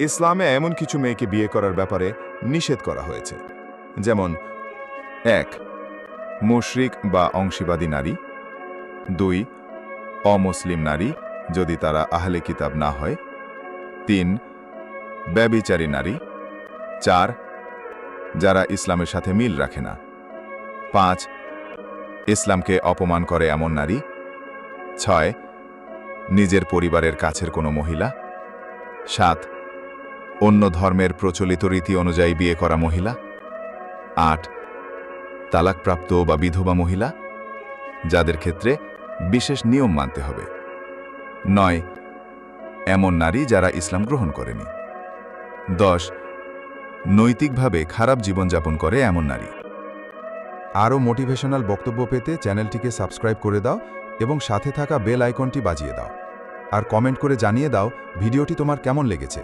ইসলামে এমন কিছু মেয়েকে বিয়ে করার ব্যাপারে নিষেধ করা হয়েছে। যেমন, এক, মুশরিক বা অংশীবাদী নারী। দুই, অমুসলিম নারী, যদি তারা আহলে কিতাব না হয়। তিন, ব্যবিচারী নারী। চার, যারা ইসলামের সাথে মিল রাখে না। পাঁচ, ইসলামকে অপমান করে এমন নারী। ছয়, নিজের পরিবারের কাছের কোনো মহিলা। সাত অন্য ধর্মের প্রচলিত রীতি অনুযায়ী বিয়ে করা মহিলা। আট, তালাকপ্রাপ্ত বা বিধবা মহিলা, যাদের ক্ষেত্রে বিশেষ নিয়ম মানতে হবে। নয়, এমন নারী যারা ইসলাম গ্রহণ করেনি। দশ, নৈতিকভাবে খারাপ জীবনযাপন করে এমন নারী। আরও মোটিভেশনাল বক্তব্য পেতে চ্যানেলটিকে সাবস্ক্রাইব করে দাও এবং সাথে থাকা বেল আইকনটি বাজিয়ে দাও। আর কমেন্ট করে জানিয়ে দাও ভিডিওটি তোমার কেমন লেগেছে।